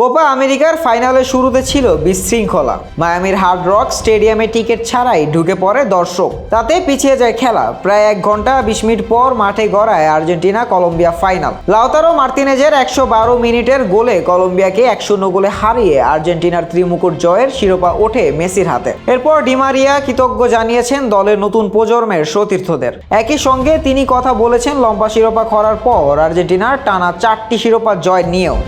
Copa আমেরিকার ফাইনালের শুরুতে ছিল বিশৃঙ্খলা। মায়ামির হার্ড রক স্টেডিয়ামে টিকিট ছাড়াই ঢুকে পড়ে দর্শক। তাতে পিছিয়ে যায় খেলা। প্রায় এক ঘণ্টা বিশ মিনিট পর মাঠে গড়ায় আর্জেন্টিনা কলম্বিয়া ফাইনাল। লাউতারো মার্তিনেজের একশো বারো মিনিটের গোলে কলম্বিয়াকে এক শূন্য গোলে হারিয়ে আর্জেন্টিনার ত্রিমুকুট জয়ের শিরোপা ওঠে মেসির হাতে। এরপর ডিমারিয়া কৃতজ্ঞ জানিয়েছেন দলের নতুন প্রজন্মের সতীর্থদের। একই সঙ্গে তিনি কথা বলেছেন লম্বা শিরোপা খরার পর আর্জেন্টিনার টানা চারটি শিরোপা জয় নিয়েও।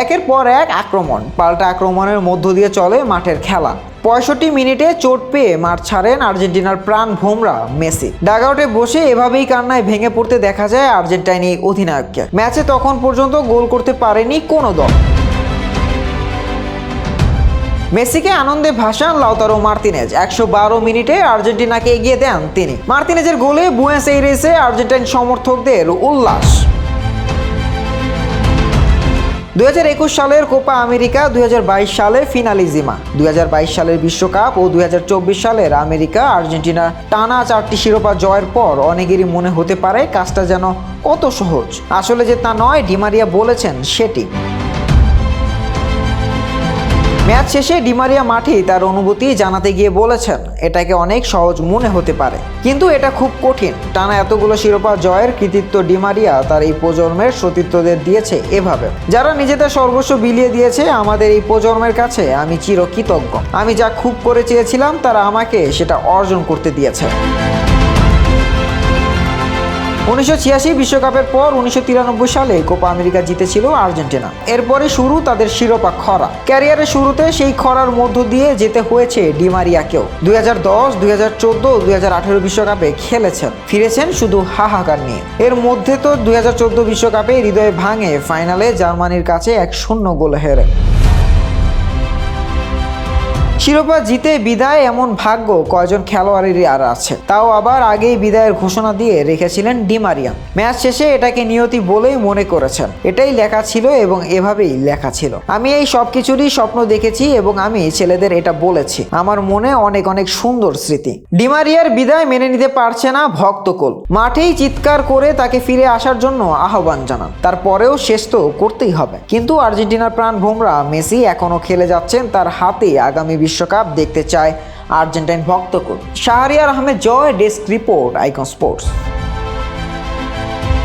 একের পর এক আক্রমণ। পাল্টা আক্রমণের মধ্য দিয়ে চলে মাঠের খেলা। পঁয়ষট্টি মিনিটে চোট পেয়ে মাঠ ছাড়েন আর্জেন্টিনার প্রাণ ভোমরা, মেসি। ডাগআউটে বসে এভাবেই কান্নায় ভেঙে পড়তে দেখা যায় আর্জেন্টাইনি অধিনায়ককে। ম্যাচে তখন পর্যন্ত গোল করতে পারেনি কোনো দল। মেসিকে আনন্দে ভাসান লাউতারো মার্তিনেজ। একশো বারো মিনিটে আর্জেন্টিনাকে এগিয়ে দেন তিনি। মার্তিনেজের গোলে বুয়েন্স এইরেসে আর্জেন্টাইন সমর্থকদের উল্লাস। দুই হাজার একুশ সালের কোপা আমেরিকা, দুই হাজার বাইশ সালে ফিনালিজিমা, দুই হাজার বাইশ সালের বিশ্বকাপ ও দুই হাজার চব্বিশ সালের আমেরিকা, আর্জেন্টিনা টানা চারটি শিরোপা জয়ের পর অনেকেরই মনে হতে পারে কাজটা যেন কত সহজ। আসলে যে তা নয়, ডিমারিয়া বলেছেন সেটি। ম্যাচ শেষে ডিমারিয়া মাঠে তার অনুভূতি জানাতে গিয়ে বলেছেন, এটাকে অনেক সহজ মনে হতে পারে। কিন্তু এটা খুব কঠিন। টানা এতগুলো শিরোপা জয়ের কৃতিত্ব ডিমারিয়া তার এই প্রজন্মের সতীর্থদের দিয়েছে এভাবে। যারা নিজেদের সর্বস্ব বিলিয়ে দিয়েছে, আমাদের এই প্রজন্মের কাছে আমি চিরকৃতজ্ঞ। আমি যা খুব করে চেয়েছিলাম, তারা আমাকে সেটা অর্জন করতে দিয়েছে। উনিশশো বিশ্বকাপের পর উনিশশো তিরানব্বই সালে কোপা আমেরিকা জিতেছিল আর্জেন্টিনা। এরপরে শুরু তাদের শিরোপা খরা। ক্যারিয়ারের শুরুতে সেই খরার মধ্য দিয়ে যেতে হয়েছে ডিমারিয়াকেও দুই হাজার দশ, দুই হাজার চোদ্দ, দুই হাজার আঠেরো বিশ্বকাপে খেলেছেন। ফিরেছেন শুধু হাহাকার নিয়ে। এর মধ্যে তো দুই হাজার চোদ্দ বিশ্বকাপে হৃদয় ভাঙে ফাইনালে জার্মানির কাছে এক শূন্য গোলে হেরে। শিরোপা জিতে বিদায় এমন ভাগ্য কয়জন খেলোয়াড়েরই আর আছে। তাও আবার আগেই বিদায়ের ঘোষণা দিয়ে রেখেছিলেন ডিমারিয়া ম্যাচ শেষে এটাকে নিয়তি বলেই মনে করেছেন। এটাই লেখা ছিল এবং এভাবেই লেখা ছিল। আমি এই সব কিছুরই স্বপ্ন দেখেছি এবং আমি ছেলেদের এটা বলেছি। আমার মনে অনেক অনেক সুন্দর স্মৃতি। ডিমারিয়ার বিদায় মেনে নিতে পারছে না ভক্তকুল। মাঠেই চিৎকার করে তাকে ফিরে আসার জন্য আহ্বান জানান। তারপরেও শেষ তো করতেই হবে। কিন্তু আর্জেন্টিনার প্রাণ ভোমরা মেসি এখনও খেলে যাচ্ছেন তার হাতে আগামী বিশ্বকাপ দেখতে চায় Argentine ভক্তকুল। Shahriar Ahmed Joy desk report Icon Sports.